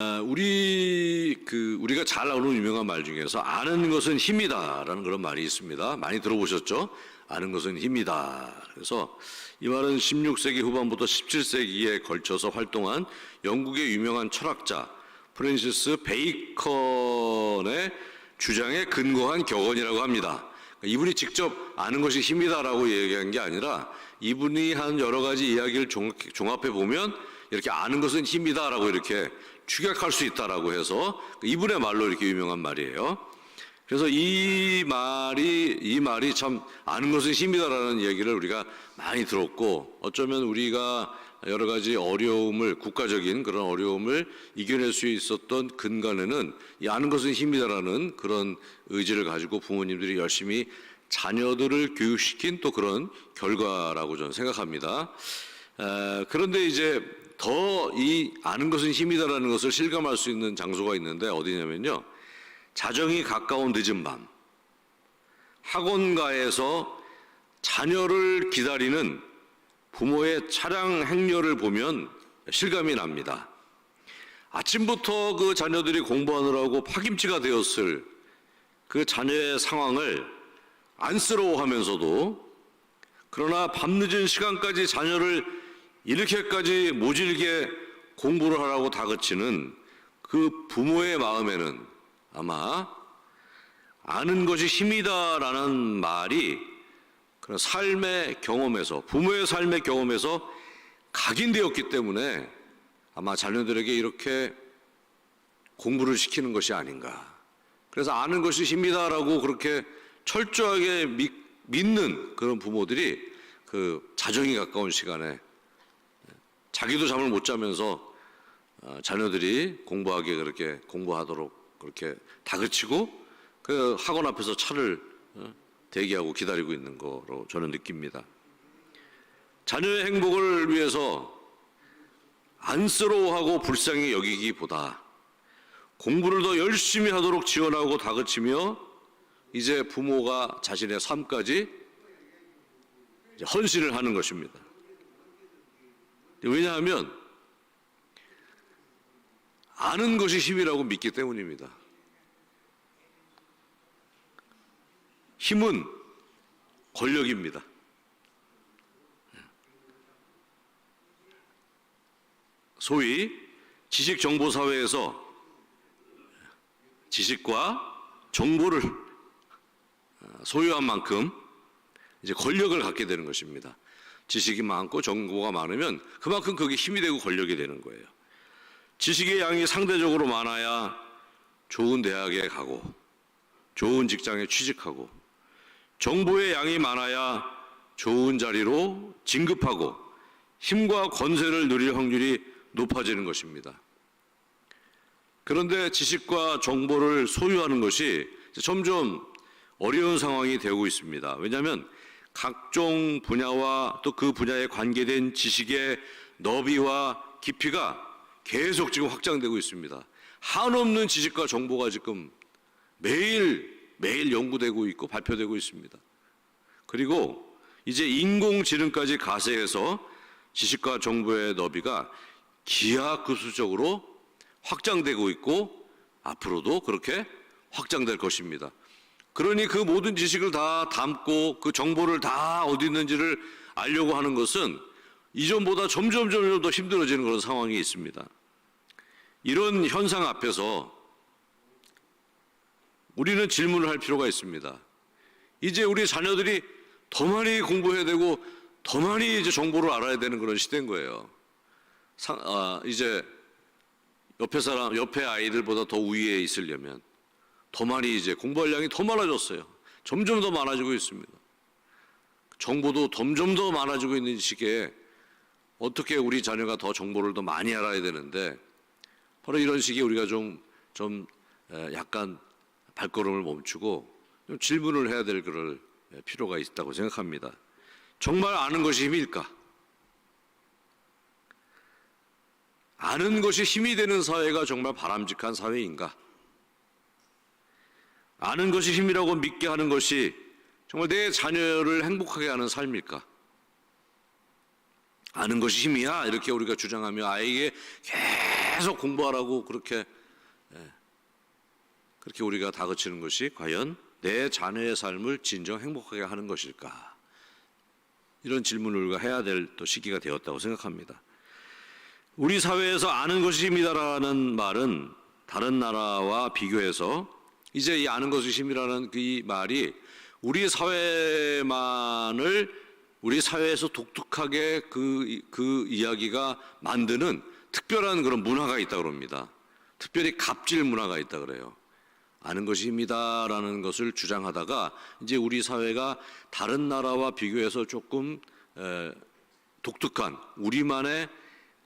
아, 우리 그 우리가 잘 아는 유명한 말 중에서 아는 것은 힘이다라는 그런 말이 있습니다. 많이 들어보셨죠? 아는 것은 힘이다. 그래서 이 말은 16세기 후반부터 17세기에 걸쳐서 활동한 영국의 유명한 철학자 프랜시스 베이컨의 주장에 근거한 격언이라고 합니다. 이분이 직접 아는 것이 힘이다라고 얘기한 게 아니라 이분이 한 여러 가지 이야기를 종합해 보면 이렇게 아는 것은 힘이다라고 이렇게 축약할 수 있다라고 해서 이분의 말로 이렇게 유명한 말이에요. 그래서 이 말이 이 말이 참 아는 것은 힘이다라는 얘기를 우리가 많이 들었고 어쩌면 우리가 여러 가지 어려움을 국가적인 그런 어려움을 이겨낼 수 있었던 근간에는 이 아는 것은 힘이다라는 그런 의지를 가지고 부모님들이 열심히 자녀들을 교육시킨 또 그런 결과라고 저는 생각합니다. 에, 그런데 이제 더 이 아는 것은 힘이다라는 것을 실감할 수 있는 장소가 있는데 어디냐면요. 자정이 가까운 늦은 밤 학원가에서 자녀를 기다리는 부모의 차량 행렬을 보면 실감이 납니다. 아침부터 그 자녀들이 공부하느라고 파김치가 되었을 그 자녀의 상황을 안쓰러워하면서도 그러나 밤늦은 시간까지 자녀를 이렇게까지 모질게 공부를 하라고 다그치는 그 부모의 마음에는 아마 아는 것이 힘이다라는 말이 그런 삶의 경험에서 부모의 삶의 경험에서 각인되었기 때문에 아마 자녀들에게 이렇게 공부를 시키는 것이 아닌가. 그래서 아는 것이 힘이다라고 그렇게 철저하게 믿, 믿는 그런 부모들이 그 자정이 가까운 시간에 자기도 잠을 못 자면서 어, 자녀들이 공부하게 그렇게 공부하도록 그렇게 다그치고 그 학원 앞에서 차를 어, 대기하고 기다리고 있는 거로 저는 느낍니다. 자녀의 행복을 위해서 안쓰러워하고 불쌍히 여기기보다 공부를 더 열심히 하도록 지원하고 다그치며 이제 부모가 자신의 삶까지 헌신을 하는 것입니다. 왜냐하면 아는 것이 힘이라고 믿기 때문입니다. 힘은 권력입니다. 소위 지식 정보 사회에서 지식과 정보를 소유한 만큼 이제 권력을 갖게 되는 것입니다. 지식이 많고 정보가 많으면 그만큼 그게 힘이 되고 권력이 되는 거예요. 지식의 양이 상대적으로 많아야 좋은 대학에 가고 좋은 직장에 취직하고 정보의 양이 많아야 좋은 자리로 진급하고 힘과 권세를 누릴 확률이 높아지는 것입니다. 그런데 지식과 정보를 소유하는 것이 점점 어려운 상황이 되고 있습니다. 왜냐하면 각종 분야와 또 그 분야에 관계된 지식의 너비와 깊이가 계속 지금 확장되고 있습니다. 한없는 지식과 정보가 지금 매일 매일 연구되고 있고 발표되고 있습니다. 그리고 이제 인공지능까지 가세해서 지식과 정보의 너비가 기하급수적으로 확장되고 있고 앞으로도 그렇게 확장될 것입니다. 그러니 그 모든 지식을 다 담고 그 정보를 다 어디 있는지를 알려고 하는 것은 이전보다 점점 점점 더 힘들어지는 그런 상황이 있습니다. 이런 현상 앞에서 우리는 질문을 할 필요가 있습니다. 이제 우리 자녀들이 더 많이 공부해야 되고 더 많이 이제 정보를 알아야 되는 그런 시대인 거예요. 상, 아, 이제 옆에 사람, 옆에 아이들보다 더 위에 있으려면 더 많이 이제 공부할 양이 더 많아졌어요. 점점 더 많아지고 있습니다. 정보도 점점 더 많아지고 있는 시기에 어떻게 우리 자녀가 더 정보를 더 많이 알아야 되는데 바로 이런 시기에 우리가 좀, 좀 약간 발걸음을 멈추고 좀 질문을 해야 될 그럴 필요가 있다고 생각합니다. 정말 아는 것이 힘일까? 아는 것이 힘이 되는 사회가 정말 바람직한 사회인가? 아는 것이 힘이라고 믿게 하는 것이 정말 내 자녀를 행복하게 하는 삶일까? 아는 것이 힘이야 이렇게 우리가 주장하며 아이에게 계속 공부하라고 그렇게 예, 그렇게 우리가 다그치는 것이 과연 내 자녀의 삶을 진정 행복하게 하는 것일까? 이런 질문을 우리가 해야 될 또 시기가 되었다고 생각합니다. 우리 사회에서 아는 것이 힘이다라는 말은 다른 나라와 비교해서 이제 이 아는 것이 힘이라는 그 이 말이 우리 사회만을 우리 사회에서 독특하게 그, 그 이야기가 만드는 특별한 그런 문화가 있다 그럽니다. 특별히 갑질 문화가 있다 그래요. 아는 것이 힘이다라는 것을 주장하다가 이제 우리 사회가 다른 나라와 비교해서 조금 에, 독특한 우리만의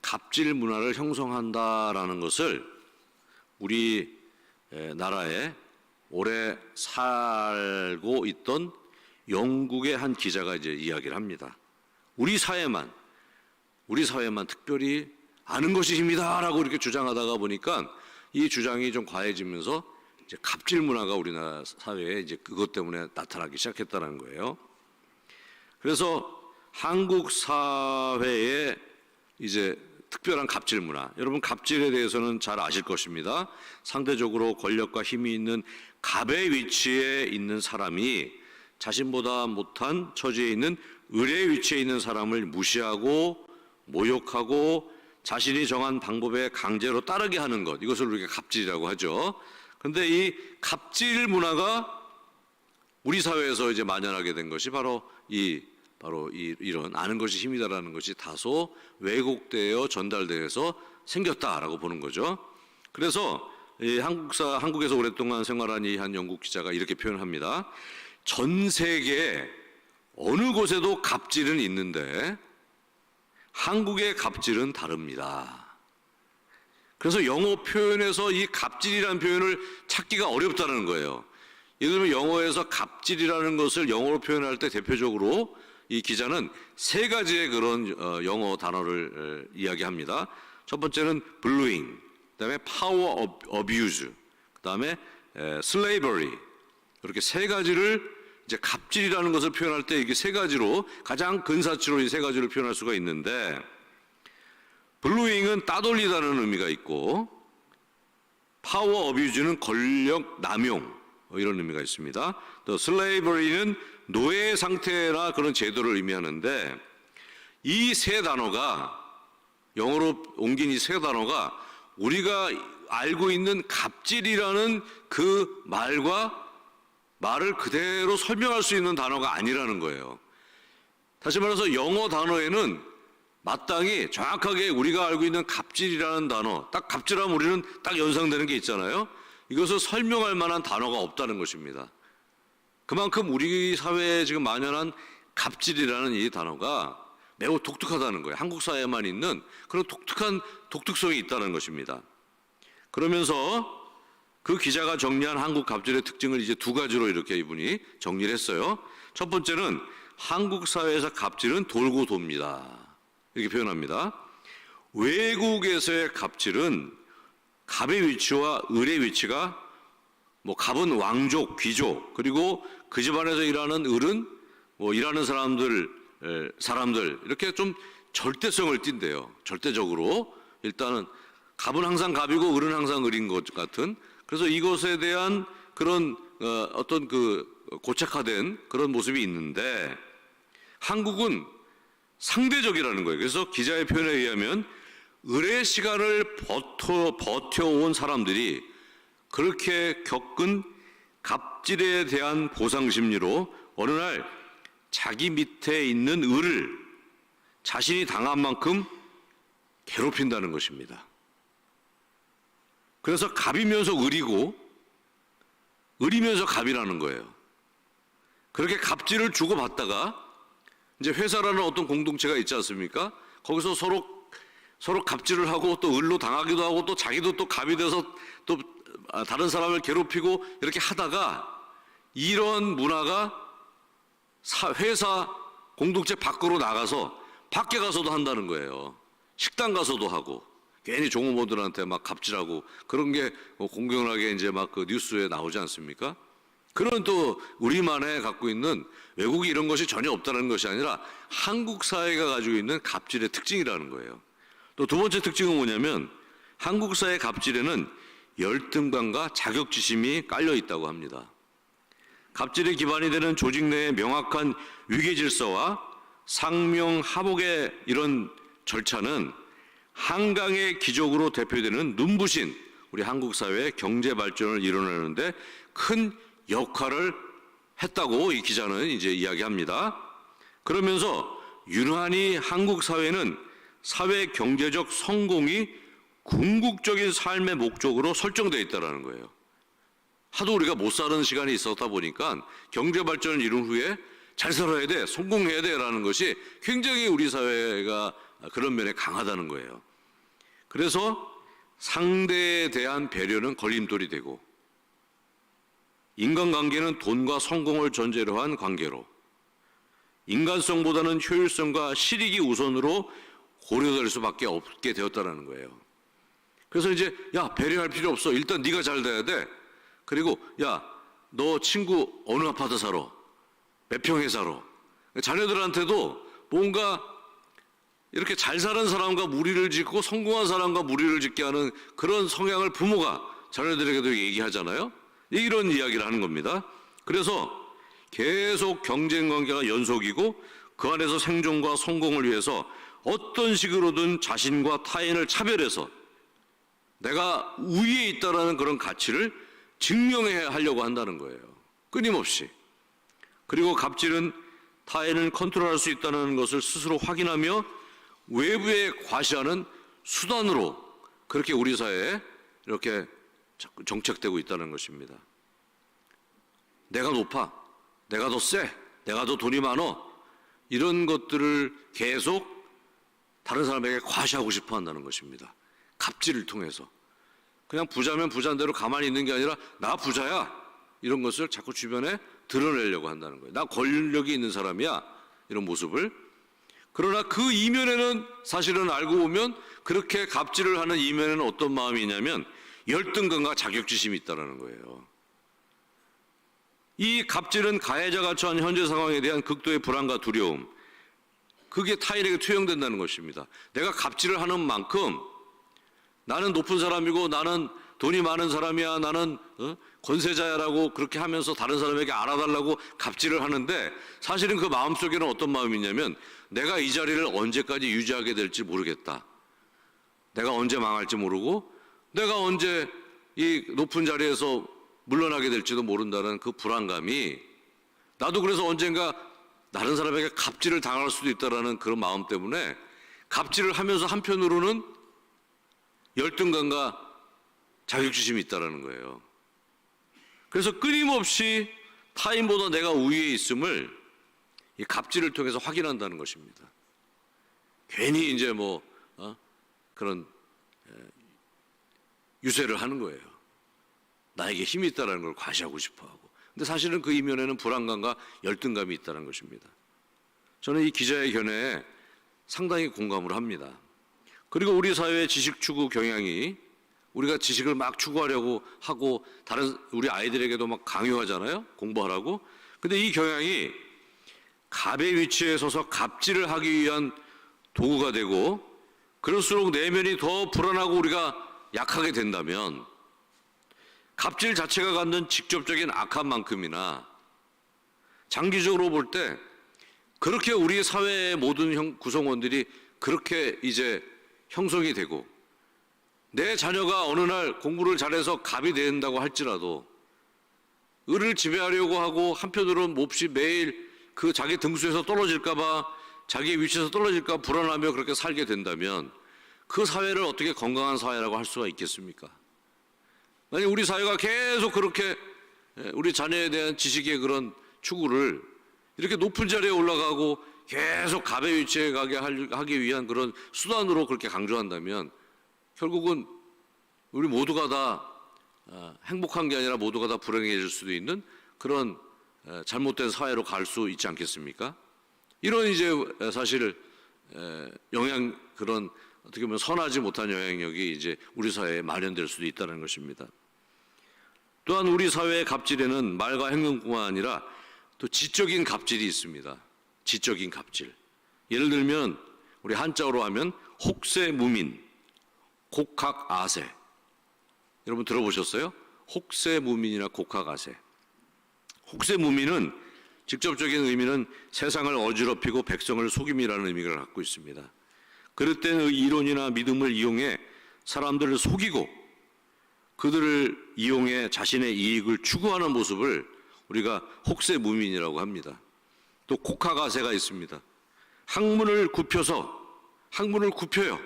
갑질 문화를 형성한다라는 것을 우리 에, 나라에 오래 살고 있던 영국의 한 기자가 이제 이야기를 합니다. 우리 사회만 우리 사회만 특별히 아는 것이 힘이다라고 이렇게 주장하다가 보니까 이 주장이 좀 과해지면서 이제 갑질 문화가 우리나라 사회에 이제 그것 때문에 나타나기 시작했다는 거예요. 그래서 한국 사회에 이제 특별한 갑질 문화. 여러분 갑질에 대해서는 잘 아실 것입니다. 상대적으로 권력과 힘이 있는 갑의 위치에 있는 사람이 자신보다 못한 처지에 있는 을의 위치에 있는 사람을 무시하고 모욕하고 자신이 정한 방법에 강제로 따르게 하는 것. 이것을 우리가 갑질이라고 하죠. 근데 이 갑질 문화가 우리 사회에서 이제 만연하게 된 것이 바로 이 바로 이, 이런 아는 것이 힘이다라는 것이 다소 왜곡되어 전달돼서 생겼다라고 보는 거죠. 그래서 이 한국사 한국에서 오랫동안 생활한 이 한 영국 기자가 이렇게 표현합니다. 전 세계 어느 곳에도 갑질은 있는데 한국의 갑질은 다릅니다. 그래서 영어 표현에서 이 갑질이라는 표현을 찾기가 어렵다는 거예요. 예를 들면 영어에서 갑질이라는 것을 영어로 표현할 때 대표적으로 이 기자는 세 가지의 그런 어, 영어 단어를 어, 이야기합니다. 첫 번째는 블루잉, 그다음에 파워 어뷰즈, 그다음에 슬레이버리 이렇게 세 가지를 이제 갑질이라는 것을 표현할 때 이게 세 가지로 가장 근사치로 이 세 가지를 표현할 수가 있는데 블루잉은 따돌리다는 의미가 있고 파워 어뷰즈는 권력 남용 뭐 이런 의미가 있습니다. 또 슬레이버리는 노예 상태나 그런 제도를 의미하는데 이 세 단어가 영어로 옮긴 이 세 단어가 우리가 알고 있는 갑질이라는 그 말과 말을 그대로 설명할 수 있는 단어가 아니라는 거예요. 다시 말해서 영어 단어에는 마땅히 정확하게 우리가 알고 있는 갑질이라는 단어, 딱 갑질하면 우리는 딱 연상되는 게 있잖아요. 이것을 설명할 만한 단어가 없다는 것입니다. 그만큼 우리 사회에 지금 만연한 갑질이라는 이 단어가 매우 독특하다는 거예요. 한국 사회에만 있는 그런 독특한 독특성이 있다는 것입니다. 그러면서 그 기자가 정리한 한국 갑질의 특징을 이제 두 가지로 이렇게 이분이 정리를 했어요. 첫 번째는 한국 사회에서 갑질은 돌고 돕니다. 이렇게 표현합니다. 외국에서의 갑질은 갑의 위치와 을의 위치가 뭐 갑은 왕족, 귀족 그리고 그 집안에서 일하는 을은 뭐 일하는 사람들 에, 사람들 이렇게 좀 절대성을 띈대요. 절대적으로 일단은 갑은 항상 갑이고 을은 항상 을인 것 같은 그래서 이것에 대한 그런 어, 어떤 그 고착화된 그런 모습이 있는데 한국은 상대적이라는 거예요. 그래서 기자의 표현에 의하면 을의 시간을 버텨, 버텨온 사람들이 그렇게 겪은 갑질에 대한 보상 심리로 어느 날 자기 밑에 있는 을을 자신이 당한 만큼 괴롭힌다는 것입니다. 그래서 갑이면서 을이고 을이면서 갑이라는 거예요. 그렇게 갑질을 주고받다가 이제 회사라는 어떤 공동체가 있지 않습니까? 거기서 서로 서로 갑질을 하고 또 을로 당하기도 하고 또 자기도 또 갑이 돼서 또 아, 다른 사람을 괴롭히고 이렇게 하다가 이런 문화가 회사 공동체 밖으로 나가서 밖에 가서도 한다는 거예요. 식당 가서도 하고 괜히 종업원들한테 막 갑질하고 그런 게뭐 공공연하게 이제 막 그 뉴스에 나오지 않습니까? 그런 또 우리만의 갖고 있는 외국이 이런 것이 전혀 없다는 것이 아니라 한국 사회가 가지고 있는 갑질의 특징이라는 거예요. 또 두 번째 특징은 뭐냐면 한국 사회 갑질에는 열등감과 자격지심이 깔려 있다고 합니다. 갑질의 기반이 되는 조직 내의 명확한 위계 질서와 상명 하복의 이런 절차는 한강의 기적으로 대표되는 눈부신 우리 한국 사회의 경제 발전을 이뤄내는데 큰 역할을 했다고 이 기자는 이제 이야기합니다. 그러면서 유난히 한국 사회는 사회 경제적 성공이 궁극적인 삶의 목적으로 설정되어 있다는 거예요. 하도 우리가 못 사는 시간이 있었다 보니까 경제 발전을 이룬 후에 잘 살아야 돼, 성공해야 돼 라는 것이 굉장히 우리 사회가 그런 면에 강하다는 거예요. 그래서 상대에 대한 배려는 걸림돌이 되고 인간관계는 돈과 성공을 전제로 한 관계로 인간성보다는 효율성과 실익이 우선으로 고려될 수밖에 없게 되었다는 거예요. 그래서 이제 야 배려할 필요 없어. 일단 네가 잘 돼야 돼. 그리고 야 너 친구 어느 아파트 살아? 몇 평에 살아? 자녀들한테도 뭔가 이렇게 잘 사는 사람과 무리를 짓고 성공한 사람과 무리를 짓게 하는 그런 성향을 부모가 자녀들에게도 얘기하잖아요. 이런 이야기를 하는 겁니다. 그래서 계속 경쟁 관계가 연속이고 그 안에서 생존과 성공을 위해서 어떤 식으로든 자신과 타인을 차별해서 내가 우위에 있다라는 그런 가치를 증명해 하려고 한다는 거예요. 끊임없이. 그리고 갑질은 타인을 컨트롤할 수 있다는 것을 스스로 확인하며 외부에 과시하는 수단으로 그렇게 우리 사회에 이렇게 정착되고 있다는 것입니다. 내가 높아, 내가 더 세, 내가 더 돈이 많어 이런 것들을 계속 다른 사람에게 과시하고 싶어 한다는 것입니다. 갑질을 통해서. 그냥 부자면 부자대로 가만히 있는 게 아니라 나 부자야 이런 것을 자꾸 주변에 드러내려고 한다는 거예요. 나 권력이 있는 사람이야 이런 모습을 그러나 그 이면에는 사실은 알고 보면 그렇게 갑질을 하는 이면에는 어떤 마음이 있냐면 열등감과 자격지심이 있다는 거예요. 이 갑질은 가해자가 처한 현재 상황에 대한 극도의 불안과 두려움, 그게 타인에게 투영된다는 것입니다. 내가 갑질을 하는 만큼 나는 높은 사람이고 나는 돈이 많은 사람이야, 나는 어? 권세자야라고 그렇게 하면서 다른 사람에게 알아달라고 갑질을 하는데 사실은 그 마음속에는 어떤 마음이 있냐면 내가 이 자리를 언제까지 유지하게 될지 모르겠다. 내가 언제 망할지 모르고 내가 언제 이 높은 자리에서 물러나게 될지도 모른다는 그 불안감이 나도 그래서 언젠가 다른 사람에게 갑질을 당할 수도 있다라는 그런 마음 때문에 갑질을 하면서 한편으로는 열등감과 자격지심이 있다라는 거예요. 그래서 끊임없이 타인보다 내가 우위에 있음을 이 갑질을 통해서 확인한다는 것입니다. 괜히 이제 뭐 어? 그런 에, 유세를 하는 거예요. 나에게 힘이 있다는 걸 과시하고 싶어하고. 근데 사실은 그 이면에는 불안감과 열등감이 있다는 것입니다. 저는 이 기자의 견해에 상당히 공감을 합니다. 그리고 우리 사회의 지식 추구 경향이 우리가 지식을 막 추구하려고 하고 다른 우리 아이들에게도 막 강요하잖아요. 공부하라고. 근데 이 경향이 갑의 위치에 서서 갑질을 하기 위한 도구가 되고 그럴수록 내면이 더 불안하고 우리가 약하게 된다면 갑질 자체가 갖는 직접적인 악한 만큼이나 장기적으로 볼 때 그렇게 우리 사회의 모든 형, 구성원들이 그렇게 이제 형성이 되고 내 자녀가 어느 날 공부를 잘해서 갑이 된다고 할지라도 을을 지배하려고 하고 한편으로는 몹시 매일 그 자기 등수에서 떨어질까봐 자기 위치에서 떨어질까 불안하며 그렇게 살게 된다면 그 사회를 어떻게 건강한 사회라고 할 수가 있겠습니까? 만약 우리 사회가 계속 그렇게 우리 자녀에 대한 지식의 그런 추구를 이렇게 높은 자리에 올라가고 계속 갑의 위치에 가게 하기 위한 그런 수단으로 그렇게 강조한다면 결국은 우리 모두가 다 어, 행복한 게 아니라 모두가 다 불행해질 수도 있는 그런 잘못된 사회로 갈 수 있지 않겠습니까? 이런 이제 사실 영향 그런 어떻게 보면 선하지 못한 영향력이 이제 우리 사회에 마련될 수도 있다는 것입니다. 또한 우리 사회의 갑질에는 말과 행동뿐만 아니라 또 지적인 갑질이 있습니다. 지적인 갑질. 예를 들면 우리 한자어로 하면 혹세무민, 곡학아세. 여러분 들어보셨어요? 혹세무민이나 곡학아세. 혹세무민은 직접적인 의미는 세상을 어지럽히고 백성을 속임이라는 의미를 갖고 있습니다. 그릇된 의 이론이나 믿음을 이용해 사람들을 속이고 그들을 이용해 자신의 이익을 추구하는 모습을 우리가 혹세무민이라고 합니다. 또 곡학아세가 있습니다. 학문을 굽혀서 학문을 굽혀요.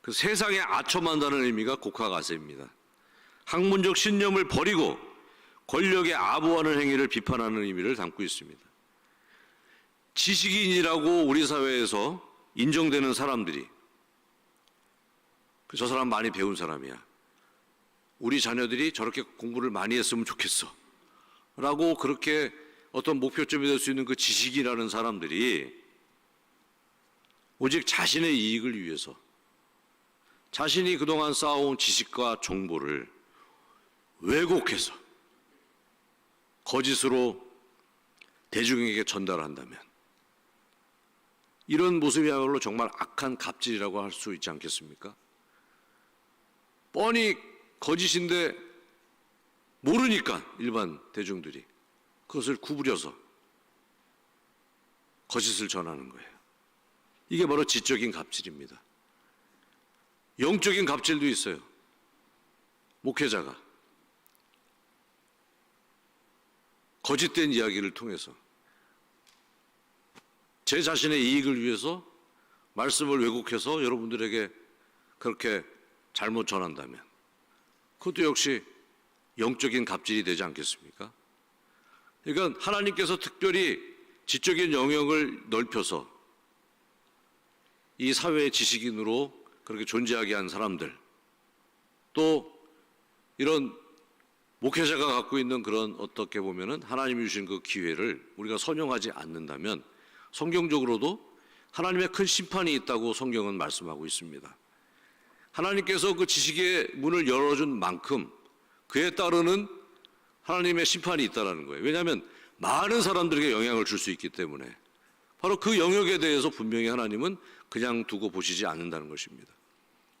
그 세상에 아첨한다는 의미가 곡학아세입니다. 학문적 신념을 버리고 권력에 아부하는 행위를 비판하는 의미를 담고 있습니다. 지식인이라고 우리 사회에서 인정되는 사람들이 그저 사람 많이 배운 사람이야. 우리 자녀들이 저렇게 공부를 많이 했으면 좋겠어. 라고 그렇게 어떤 목표점이 될 수 있는 그 지식이라는 사람들이 오직 자신의 이익을 위해서 자신이 그동안 쌓아온 지식과 정보를 왜곡해서 거짓으로 대중에게 전달한다면 이런 모습이야말로 정말 악한 갑질이라고 할 수 있지 않겠습니까? 뻔히 거짓인데 모르니까 일반 대중들이 그것을 구부려서 거짓을 전하는 거예요. 이게 바로 지적인 갑질입니다. 영적인 갑질도 있어요. 목회자가 거짓된 이야기를 통해서 제 자신의 이익을 위해서 말씀을 왜곡해서 여러분들에게 그렇게 잘못 전한다면 그것도 역시 영적인 갑질이 되지 않겠습니까? 그러니까 하나님께서 특별히 지적인 영역을 넓혀서 이 사회의 지식인으로 그렇게 존재하게 한 사람들 또 이런 목회자가 갖고 있는 그런 어떻게 보면은 하나님이 주신 그 기회를 우리가 선용하지 않는다면 성경적으로도 하나님의 큰 심판이 있다고 성경은 말씀하고 있습니다. 하나님께서 그 지식의 문을 열어준 만큼 그에 따르는 하나님의 심판이 있다라는 거예요. 왜냐하면 많은 사람들에게 영향을 줄 수 있기 때문에 바로 그 영역에 대해서 분명히 하나님은 그냥 두고 보시지 않는다는 것입니다.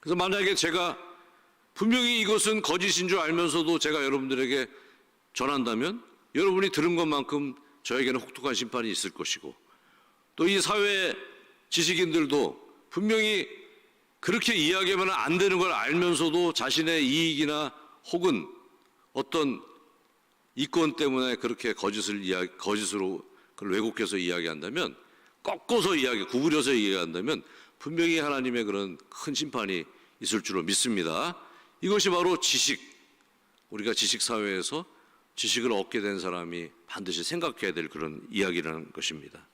그래서 만약에 제가 분명히 이것은 거짓인 줄 알면서도 제가 여러분들에게 전한다면 여러분이 들은 것만큼 저에게는 혹독한 심판이 있을 것이고 또 이 사회 지식인들도 분명히 그렇게 이야기하면 안 되는 걸 알면서도 자신의 이익이나 혹은 어떤 이권 때문에 그렇게 거짓을 이야기, 거짓으로 그걸 왜곡해서 이야기한다면 꺾어서 이야기, 구부려서 이야기한다면 분명히 하나님의 그런 큰 심판이 있을 줄로 믿습니다. 이것이 바로 지식, 우리가 지식 사회에서 지식을 얻게 된 사람이 반드시 생각해야 될 그런 이야기라는 것입니다.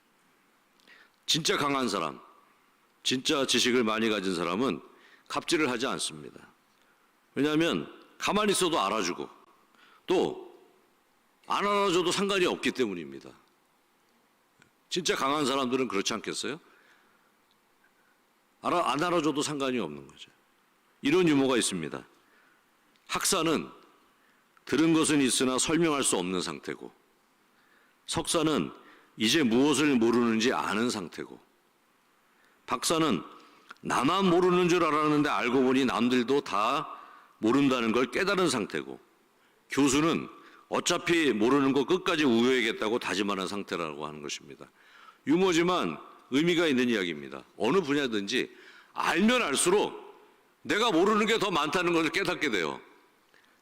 진짜 강한 사람, 진짜 지식을 많이 가진 사람은 갑질을 하지 않습니다. 왜냐하면 가만히 있어도 알아주고 또 안 알아줘도 상관이 없기 때문입니다. 진짜 강한 사람들은 그렇지 않겠어요? 알아, 안 알아줘도 상관이 없는 거죠. 이런 유머가 있습니다. 학사는 들은 것은 있으나 설명할 수 없는 상태고, 석사는 이제 무엇을 모르는지 아는 상태고, 박사는 나만 모르는 줄 알았는데 알고 보니 남들도 다 모른다는 걸 깨달은 상태고, 교수는 어차피 모르는 거 끝까지 우회하겠다고 다짐하는 상태라고 하는 것입니다. 유머지만 의미가 있는 이야기입니다. 어느 분야든지 알면 알수록 내가 모르는 게 더 많다는 것을 깨닫게 돼요.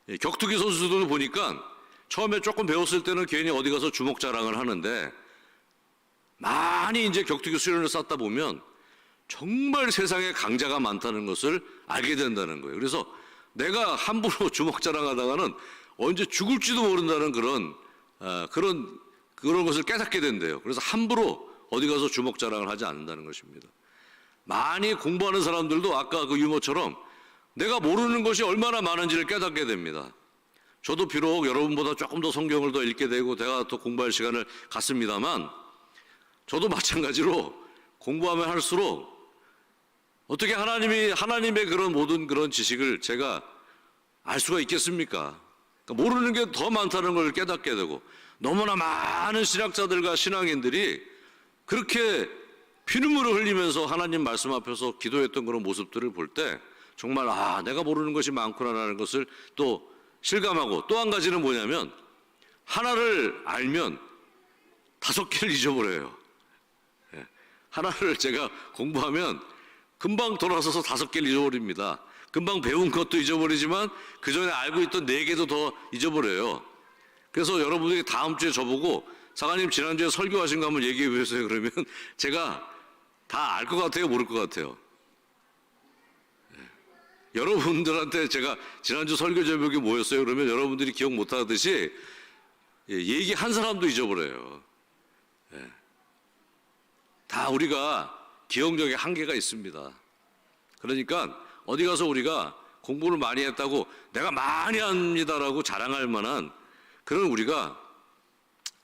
예, 격투기 선수들도 보니까 처음에 조금 배웠을 때는 괜히 어디 가서 주먹 자랑을 하는데 많이 이제 격투기 수련을 쌓다 보면 정말 세상에 강자가 많다는 것을 알게 된다는 거예요. 그래서 내가 함부로 주먹 자랑하다가는 언제 죽을지도 모른다는 그런 어, 그런 그런 것을 깨닫게 된대요. 그래서 함부로 어디 가서 주먹 자랑을 하지 않는다는 것입니다. 많이 공부하는 사람들도 아까 그 유머처럼 내가 모르는 것이 얼마나 많은지를 깨닫게 됩니다. 저도 비록 여러분보다 조금 더 성경을 더 읽게 되고 제가 더 공부할 시간을 갖습니다만 저도 마찬가지로 공부하면 할수록 어떻게 하나님이 하나님의 그런 모든 그런 지식을 제가 알 수가 있겠습니까? 그러니까 모르는 게 더 많다는 걸 깨닫게 되고 너무나 많은 신학자들과 신앙인들이 그렇게 피눈물을 흘리면서 하나님 말씀 앞에서 기도했던 그런 모습들을 볼 때 정말 아 내가 모르는 것이 많구나라는 것을 또 실감하고 또 한 가지는 뭐냐면 하나를 알면 다섯 개를 잊어버려요. 예. 하나를 제가 공부하면 금방 돌아서서 다섯 개를 잊어버립니다. 금방 배운 것도 잊어버리지만 그 전에 알고 있던 네 개도 더 잊어버려요. 그래서 여러분들이 다음 주에 저보고 사관님 지난주에 설교하신 거 한번 얘기해 보세요. 그러면 제가 다 알 것 같아요, 모를 것 같아요. 예. 여러분들한테 제가 지난주 설교 제목이 뭐였어요? 그러면 여러분들이 기억 못 하듯이 예, 얘기 한 사람도 잊어버려요. 예. 다 우리가 기억력에 한계가 있습니다. 그러니까 어디 가서 우리가 공부를 많이 했다고 내가 많이 합니다라고 자랑할 만한 그런 우리가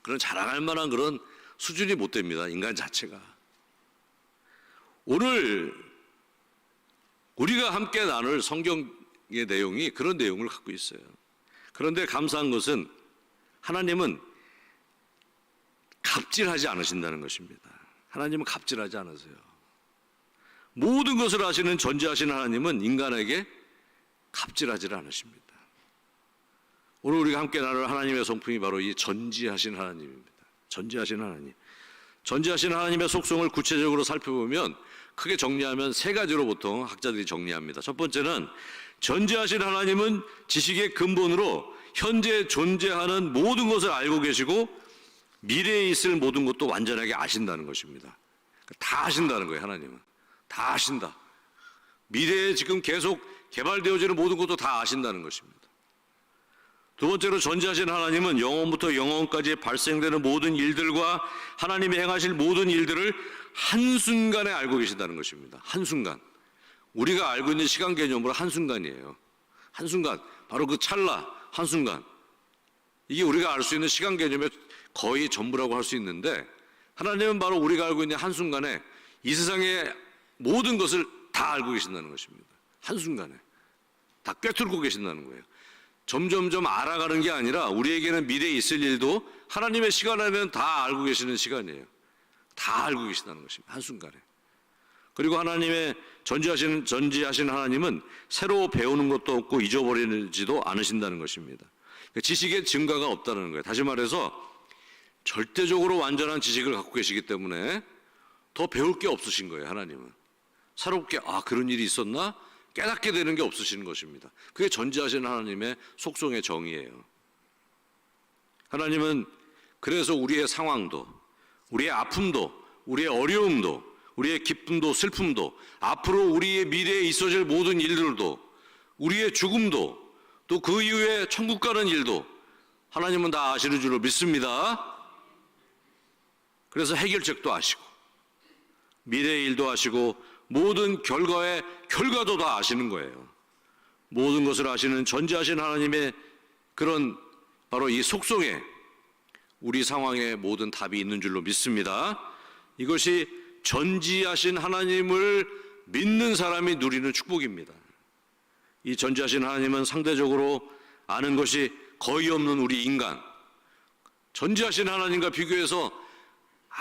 그런 자랑할 만한 그런 수준이 못 됩니다. 인간 자체가. 오늘 우리가 함께 나눌 성경의 내용이 그런 내용을 갖고 있어요. 그런데 감사한 것은 하나님은 갑질하지 않으신다는 것입니다. 하나님은 갑질하지 않으세요. 모든 것을 아시는 전지하신 하나님은 인간에게 갑질하지 않으십니다. 오늘 우리가 함께 나눌 하나님의 성품이 바로 이 전지하신 하나님입니다. 전지하신 하나님. 전지하신 하나님의 속성을 구체적으로 살펴보면 크게 정리하면 세 가지로 보통 학자들이 정리합니다. 첫 번째는 전지하신 하나님은 지식의 근본으로 현재 존재하는 모든 것을 알고 계시고 미래에 있을 모든 것도 완전하게 아신다는 것입니다. 다 아신다는 거예요, 하나님은. 다 아신다. 미래에 지금 계속 개발되어지는 모든 것도 다 아신다는 것입니다. 두 번째로 전지하신 하나님은 영원부터 영원까지 발생되는 모든 일들과 하나님이 행하실 모든 일들을 한순간에 알고 계신다는 것입니다. 한순간. 우리가 알고 있는 시간 개념으로 한순간이에요. 한순간. 바로 그 찰나, 한순간. 이게 우리가 알 수 있는 시간 개념의 거의 전부라고 할 수 있는데 하나님은 바로 우리가 알고 있는 한순간에 이 세상의 모든 것을 다 알고 계신다는 것입니다. 한순간에. 다 꿰뚫고 계신다는 거예요. 점점점 알아가는 게 아니라 우리에게는 미래에 있을 일도 하나님의 시간 안에는 다 알고 계시는 시간이에요. 다 알고 계신다는 것입니다. 한순간에. 그리고 하나님의 전지하신, 전지하신 하나님은 새로 배우는 것도 없고 잊어버리지도 않으신다는 것입니다. 그러니까 지식의 증가가 없다는 거예요. 다시 말해서 절대적으로 완전한 지식을 갖고 계시기 때문에 더 배울 게 없으신 거예요. 하나님은. 새롭게, 아, 그런 일이 있었나? 깨닫게 되는 게 없으시는 것입니다. 그게 전지하신 하나님의 속성의 정의예요. 하나님은 그래서 우리의 상황도, 우리의 아픔도, 우리의 어려움도, 우리의 기쁨도, 슬픔도, 앞으로 우리의 미래에 있어질 모든 일들도, 우리의 죽음도, 또 그 이후에 천국 가는 일도 하나님은 다 아시는 줄로 믿습니다. 그래서 해결책도 아시고, 미래의 일도 아시고, 모든 결과의 결과도 다 아시는 거예요. 모든 것을 아시는 전지하신 하나님의 그런 바로 이 속성에 우리 상황에 모든 답이 있는 줄로 믿습니다. 이것이 전지하신 하나님을 믿는 사람이 누리는 축복입니다. 이 전지하신 하나님은 상대적으로 아는 것이 거의 없는 우리 인간, 전지하신 하나님과 비교해서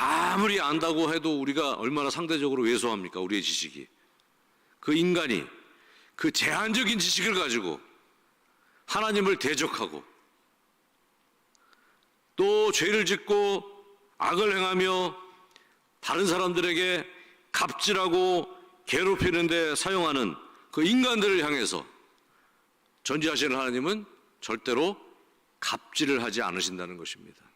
아무리 안다고 해도 우리가 얼마나 상대적으로 왜소합니까? 우리의 지식이. 그 인간이 그 제한적인 지식을 가지고 하나님을 대적하고 또 죄를 짓고 악을 행하며 다른 사람들에게 갑질하고 괴롭히는데 사용하는 그 인간들을 향해서 전지하시는 하나님은 절대로 갑질을 하지 않으신다는 것입니다.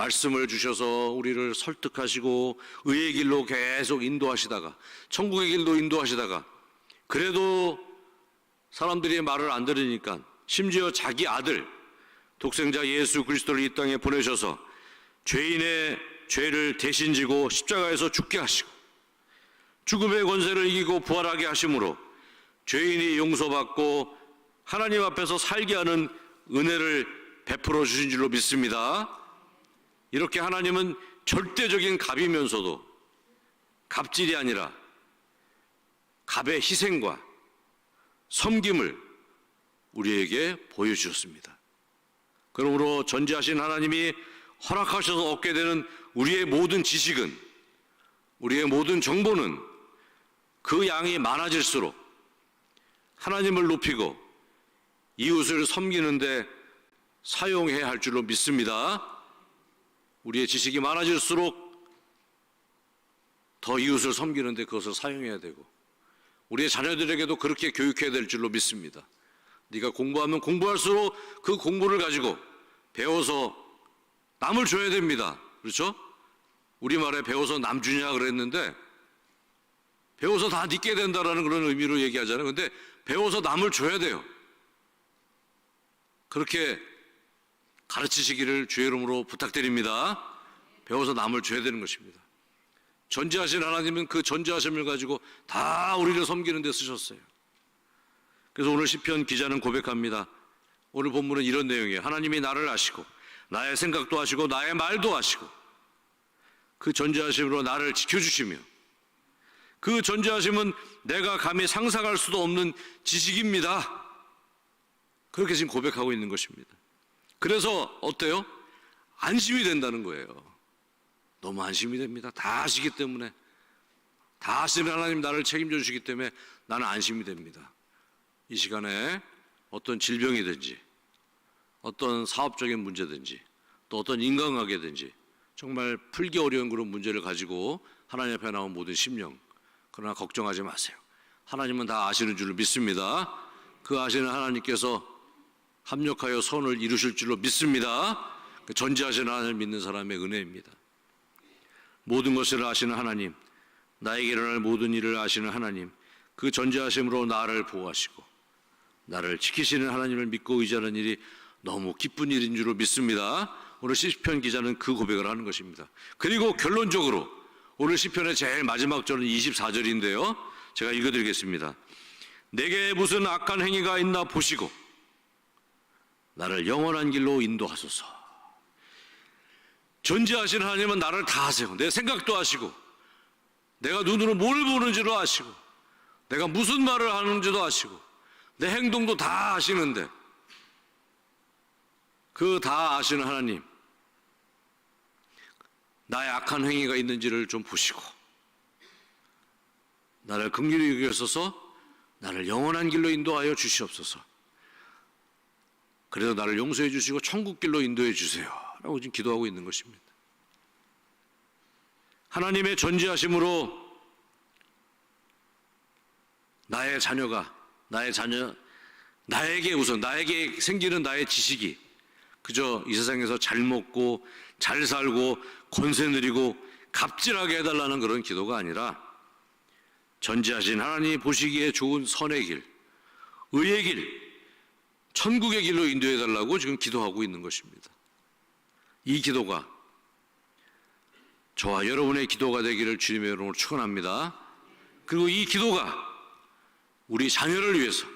말씀을 주셔서 우리를 설득하시고 의의 길로 계속 인도하시다가 천국의 길로 인도하시다가 그래도 사람들이 말을 안 들으니까 심지어 자기 아들 독생자 예수 그리스도를 이 땅에 보내셔서 죄인의 죄를 대신 지고 십자가에서 죽게 하시고 죽음의 권세를 이기고 부활하게 하심으로 죄인이 용서받고 하나님 앞에서 살게 하는 은혜를 베풀어 주신 줄로 믿습니다. 이렇게 하나님은 절대적인 갑이면서도 갑질이 아니라 갑의 희생과 섬김을 우리에게 보여주셨습니다. 그러므로 전지하신 하나님이 허락하셔서 얻게 되는 우리의 모든 지식은 우리의 모든 정보는 그 양이 많아질수록 하나님을 높이고 이웃을 섬기는데 사용해야 할 줄로 믿습니다. 우리의 지식이 많아질수록 더 이웃을 섬기는데 그것을 사용해야 되고 우리의 자녀들에게도 그렇게 교육해야 될 줄로 믿습니다. 네가 공부하면 공부할수록 그 공부를 가지고 배워서 남을 줘야 됩니다. 그렇죠? 우리말에 배워서 남 주냐 그랬는데 배워서 다 니게 된다라는 그런 의미로 얘기하잖아요. 근데 배워서 남을 줘야 돼요. 그렇게 가르치시기를 주의 이름으로 부탁드립니다. 배워서 남을 줘야 되는 것입니다. 전지하신 하나님은 그 전지하심을 가지고 다 우리를 섬기는 데 쓰셨어요. 그래서 오늘 시편 기자는 고백합니다. 오늘 본문은 이런 내용이에요. 하나님이 나를 아시고 나의 생각도 아시고 나의 말도 아시고 그 전지하심으로 나를 지켜주시며 그 전지하심은 내가 감히 상상할 수도 없는 지식입니다. 그렇게 지금 고백하고 있는 것입니다. 그래서 어때요? 안심이 된다는 거예요. 너무 안심이 됩니다. 다 아시기 때문에 다 아시는 하나님 나를 책임져 주시기 때문에 나는 안심이 됩니다. 이 시간에 어떤 질병이든지 어떤 사업적인 문제든지 또 어떤 인간관계든지 정말 풀기 어려운 그런 문제를 가지고 하나님 앞에 나온 모든 심령 그러나 걱정하지 마세요. 하나님은 다 아시는 줄을 믿습니다. 그 아시는 하나님께서 합력하여 선을 이루실 줄로 믿습니다. 그 전지하시는 하나님을 믿는 사람의 은혜입니다. 모든 것을 아시는 하나님, 나에게 일어날 모든 일을 아시는 하나님, 그 전지하심으로 나를 보호하시고 나를 지키시는 하나님을 믿고 의지하는 일이 너무 기쁜 일인 줄로 믿습니다. 오늘 시편 기자는 그 고백을 하는 것입니다. 그리고 결론적으로 오늘 시편의 제일 마지막 절은 24절인데요. 제가 읽어드리겠습니다. 내게 무슨 악한 행위가 있나 보시고 나를 영원한 길로 인도하소서. 존재하시는 하나님은 나를 다 아세요. 내 생각도 아시고, 내가 눈으로 뭘 보는지도 아시고, 내가 무슨 말을 하는지도 아시고, 내 행동도 다 아시는데, 그 다 아시는 하나님, 나의 악한 행위가 있는지를 좀 보시고, 나를 긍휼히 여기소서, 나를 영원한 길로 인도하여 주시옵소서. 그래서 나를 용서해 주시고 천국 길로 인도해 주세요. 라고 지금 기도하고 있는 것입니다. 하나님의 전지하심으로 나의 자녀가 나의 자녀 나에게 우선 나에게 생기는 나의 지식이 그저 이 세상에서 잘 먹고 잘 살고 권세 누리고 갑질하게 해달라는 그런 기도가 아니라 전지하신 하나님이 보시기에 좋은 선의 길, 의의 길, 천국의 길로 인도해 달라고 지금 기도하고 있는 것입니다. 이 기도가 저와 여러분의 기도가 되기를 주님의 이름으로 축원합니다. 그리고 이 기도가 우리 자녀를 위해서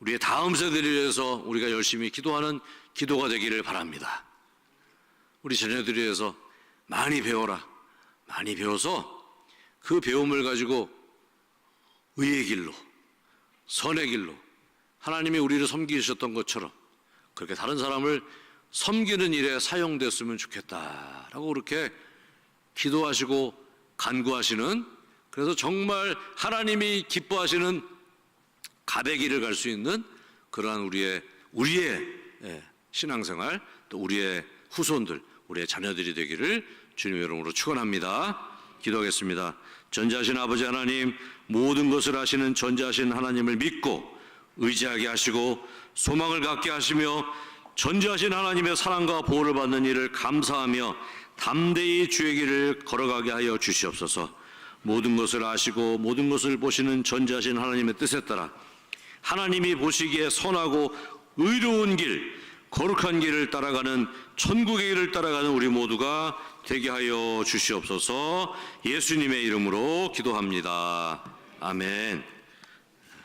우리의 다음 세대를 위해서 우리가 열심히 기도하는 기도가 되기를 바랍니다. 우리 자녀들을 위해서 많이 배워라. 많이 배워서 그 배움을 가지고 의의 길로 선의 길로 하나님이 우리를 섬기셨던 것처럼 그렇게 다른 사람을 섬기는 일에 사용됐으면 좋겠다라고 그렇게 기도하시고 간구하시는 그래서 정말 하나님이 기뻐하시는 길을 갈수 있는 그러한 우리의 우리의 예, 신앙생활 또 우리의 후손들 우리의 자녀들이 되기를 주님의 이름으로 축원합니다. 기도하겠습니다. 전지하신 아버지 하나님 모든 것을 하시는 전지하신 하나님을 믿고 의지하게 하시고 소망을 갖게 하시며 전지하신 하나님의 사랑과 보호를 받는 일을 감사하며 담대히 주의 길을 걸어가게 하여 주시옵소서. 모든 것을 아시고 모든 것을 보시는 전지하신 하나님의 뜻에 따라 하나님이 보시기에 선하고 의로운 길, 거룩한 길을 따라가는 천국의 길을 따라가는 우리 모두가 되게 하여 주시옵소서. 예수님의 이름으로 기도합니다. 아멘.